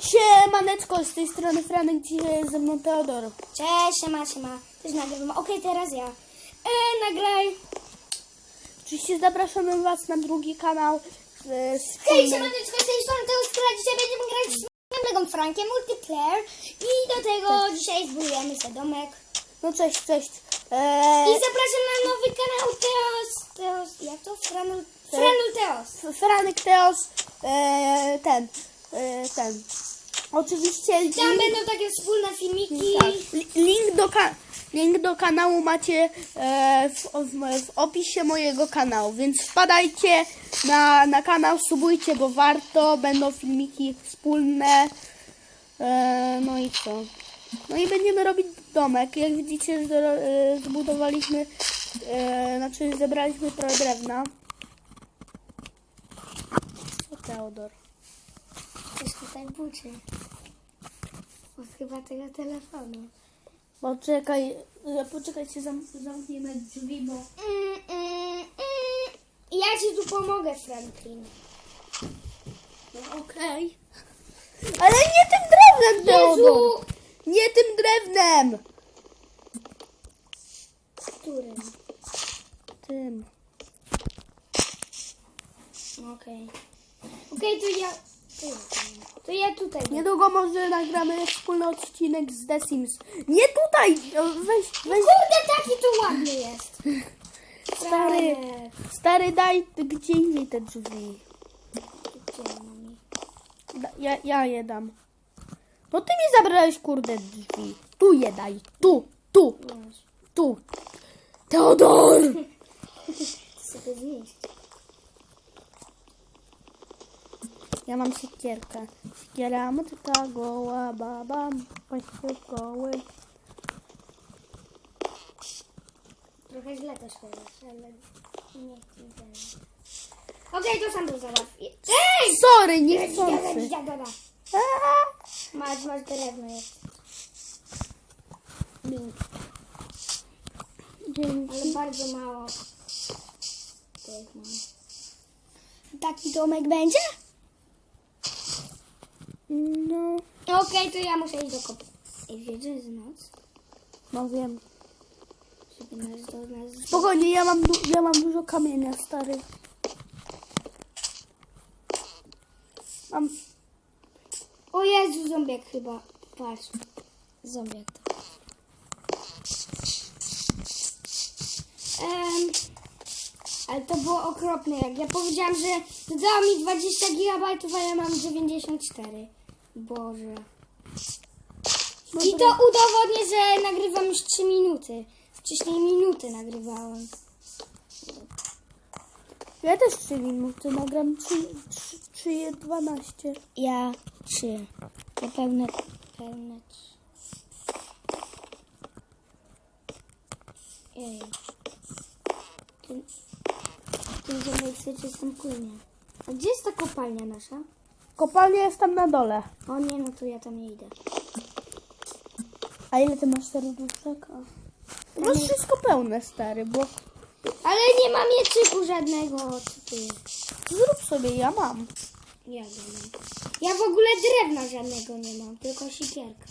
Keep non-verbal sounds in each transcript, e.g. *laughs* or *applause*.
Siemaneczko, z tej strony Franek, dzisiaj jest ze mną Teodor. Cześć, siema, siema. Też nagrywam. Okej, teraz ja. E, nagraj. Oczywiście zapraszamy Was na drugi kanał. E, z Hej, siemaneczko, z tej strony to jest Dzisiaj będziemy grać z Megą Frankiem multiplayer i do tego dzisiaj zbudujemy sobie domek. No cześć, cześć. I E, zapraszam na nowy kanał Teos, Teos, jak to? Franul, Franul Teos. Franek Teos, e, ten, e, ten. Oczywiście Tam link, będą takie wspólne filmiki. tak, li- link, do ka- link do kanału macie e, w, w, w opisie mojego kanału, więc wpadajcie na, na kanał, subujcie, bo warto, będą filmiki wspólne. E, no i co? No i będziemy robić domek. Jak widzicie, zro- e, zbudowaliśmy, e, znaczy zebraliśmy trochę drewna. O, Teodor. Tutaj buczy. Od chyba tego telefonu. Poczekaj, poczekajcie, zam, zamkniemy drzwi, bo... Mm, mm, mm. Ja ci tu pomogę, Franklin. No okej. Ale nie tym drewnem, Teodor! Jezu! Nie tym drewnem! Którym? Tym. Okej. Okej, to ja... To ja, to ja tutaj. Niedługo może nagramy wspólny odcinek z The Sims. Nie tutaj! Weź, weź. Kurde, taki to ładny jest. Stary, stary, daj gdzie indziej te drzwi. Ja? Da, ja, ja je dam. No ty mi zabrałeś kurde drzwi. Tu je daj. Tu, tu, tu. Teodor! Sobie. Ja mam siekierkę. Siekiera, motyka, goła, baba, paściokoły. Trochę źle to śpiewasz, ale nie chcę. Okej, to sam to załatwię. Ej! Sorry, nie chcący. dziada. Aaa! Masz, masz drewno jest. Dzięki. Ale bardzo mało. Tych mam. Taki domek będzie? No, Okej, to ja muszę iść do kopy. Ej, wiesz, że jest noc? no wiem. Żeby nas do nas... Spokojnie, ja mam, du- ja mam dużo kamienia, stary. Mam, O Jezu, zombiak chyba. Patrz. Zombiak to. Em, ale to było okropne. Jak ja powiedziałam, że dodała mi 20 GB, a ja mam 94. Boże. I to udowodnię, że nagrywam już 3 minuty. Wcześniej minuty nagrywałem. ja też 3 minuty nagram 3, 3, 3 12. Ja 3. Ja pełne, pełne 3. Ej. Ten, ten chce czystą płynie. A gdzie jest ta kopalnia nasza? Kopalnia jest tam na dole. O nie, no to ja tam nie idę. A ile ty masz serduszek? A. Masz wszystko pełne, stary, bo Ale nie mam mieczyku żadnego. Co ty? zrób sobie, ja mam. Ja nie mam. Ja w ogóle drewna żadnego nie mam, tylko sikierka.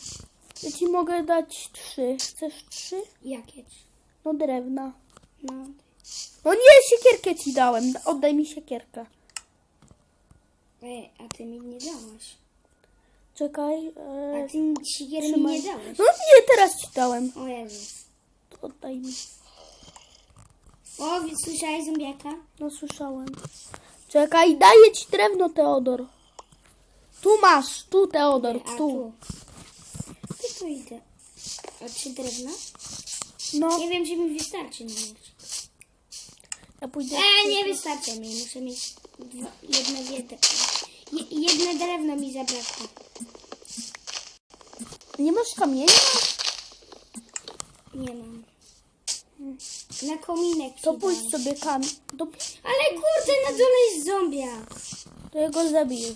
Ja ci mogę dać 3. Chcesz 3? Jakie? trzy? No drewna. No. No nie, siekierkę ci dałem. Oddaj mi siekierkę. Ej, a ty mi nie dałaś. Czekaj. A E, ty mi sikier mi nie dałeś. No nie, teraz ci dałem. O Jezu. Oddaj mi. O, słyszałeś zombiaka? No słyszałem. Czekaj, daję ci drewno, Teodor. Tu masz, tu Teodor, A tu. tu. Idę. A trzy drewna? No, Nie wiem, czy mi wystarczy na miecz. ja pójdę. E, nie wystarczy mi. Muszę mieć dwa, jedne wiedę. Jedne drewno mi zabrakło. Nie masz kamienia? Nie mam. Na kominek To pójdź sobie kam... Do... Ale kurde, na dole jest zombiak. To ja go zabiję.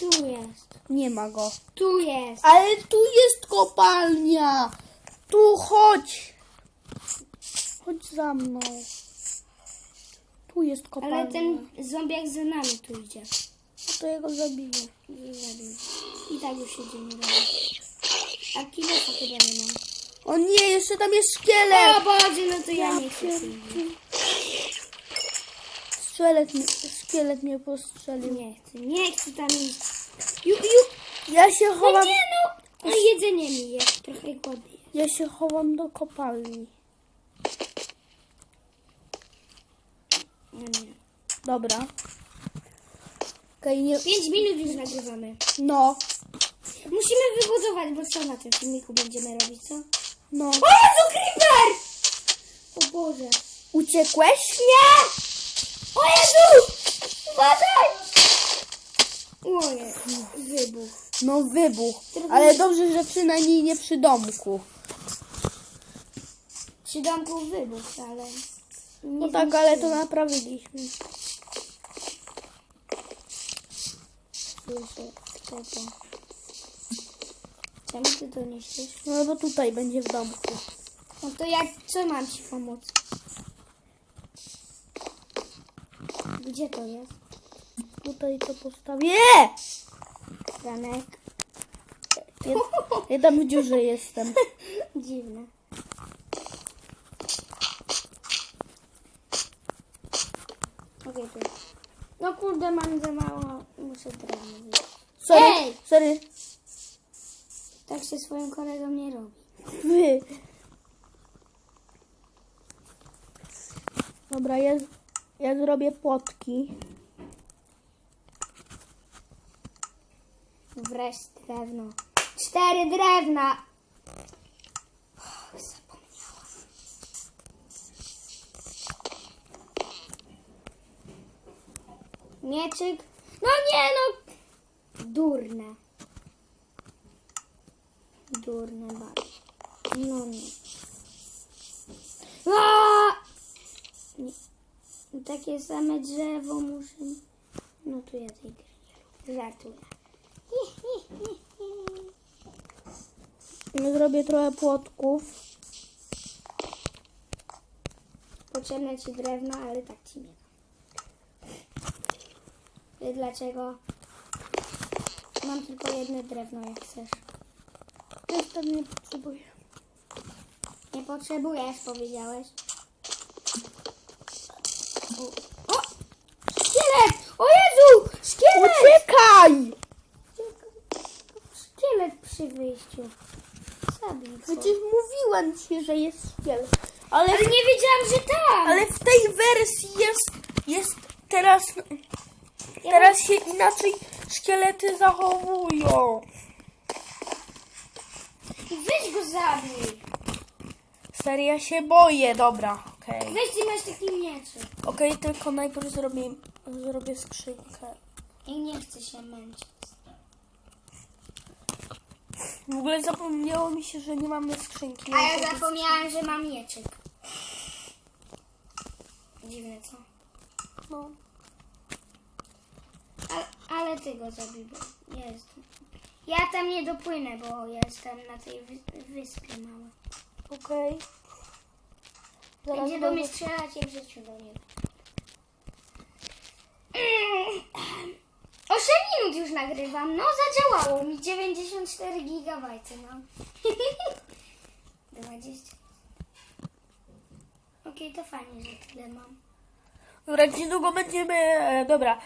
Tu jest. Nie ma go. Tu jest. Ale tu jest kopalnia. Tu chodź. Chodź za mną. Tu jest kopalnia. Ale ten zombiak za nami tu idzie. To ja go zabiję. I tak już się nie robi. A kilofa chyba nie mam. O nie, jeszcze tam jest O szkielet. Boże, no to ja nie chcę. Szkielet, szkielet mnie postrzelił. Nie chcę, nie chcę tam iść. Ja się No chowam. nie no! No jedzenie mi jest, trochę głodny. Ja się chowam do kopalni. No nie. Dobra. Okej, nie. Pięć minut już nagrywamy. No, Musimy wybudować, bo co na tym filmiku będziemy robić, co? no. O Jezu, Creeper! O Boże. Uciekłeś? Nie! O Jezu! Uważaj! Oje, wybuch. No wybuch. Ale dobrze, że przynajmniej nie przy domku. Przy domku wybuch, ale... No tak, ale to naprawiliśmy. Słyszę, kto to? Czemu ty to niszczysz? No bo tutaj będzie w domku. No to jak, co mam ci pomóc? Gdzie to jest? Tutaj to postawię. Franek. Ja, ja tam w dziurze jestem. *laughs* Dziwne. Okej, tu. No kurde, mam za mało. Muszę drewno. Sorry, Ej! sorry. Tak się swoim kolegom nie robi. Wy. Dobra, ja, ja zrobię płotki. Wreszcie drewno. Cztery drewna. Mieczyk. No nie no. Durne. Durne bardzo. No nie. A! nie. Takie same drzewo muszę. No tu ja tej gry. Żartuję. Ja *laughs* Zrobię trochę płotków. Potrzebne ci drewno, ale tak ci nie dlaczego? Mam tylko jedno drewno, jak chcesz. Jestem nie potrzebuję. Nie potrzebujesz, powiedziałeś. O! o! Szkielet! O Jezu! Szkielet! Uciekaj! Szkielet przy wyjściu. Zabij go. Przecież mówiłem ci, że jest szkielet. Ale, Ale nie wiedziałam, że tam! ale w tej wersji jest, jest teraz, teraz się inaczej szkielety zachowują. Weź go zabij! Seria się boję, dobra, okej. Weź ty masz taki mieczyk. Okej, tylko najpierw zrobię, zrobię skrzynkę. I nie chcę się męczyć. W ogóle zapomniało mi się, że nie mamy skrzynki. A ja zapomniałam, że mam mieczyk. Dziwne, co? No. Ale, ty go zabij, bo jest. Ja tam nie dopłynę, bo ja jestem na tej wy- wyspie małej. Okej. Zaraz Będzie do mnie będę- strzelać jak w życiu do niego. 8 minut już nagrywam. No zadziałało mi 94 gigabajty *laughs* mam. 20. Okej, to fajnie, że tyle mam. Dobra, niedługo będziemy. E, dobra.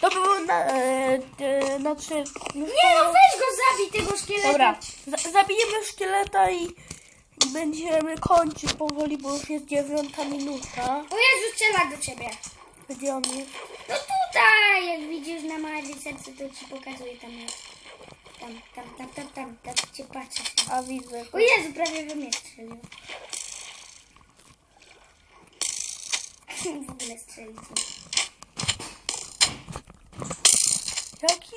To było na. E, e, znaczy. Nie no, weź go zabij tego szkieleta. Dobra. Za, zabijemy szkieleta i, będziemy kończyć powoli, bo już jest dziewiąta minuta. O Jezu, strzela do ciebie. Gdzie on jest? No tutaj, jak widzisz na małe serce, to ci pokazuję tam jest. Tam, tam, tam, tam, tam, tak cię patrzę. A widzę. O Jezu, prawie we mnie strzelił. *laughs* W ogóle strzelił. Jaki?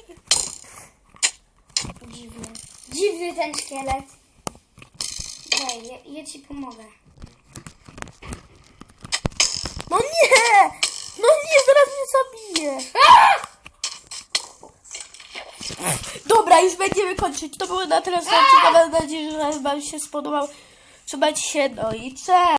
Dziwny. Dziwny ten szkielet. Daj, ja, ja ci pomogę. No nie! No nie, zaraz mnie zabije! Dobra, już będziemy kończyć. To było na tyle. Mam nadzieję, że Wam się spodobał. Trzymajcie się, no i cześć.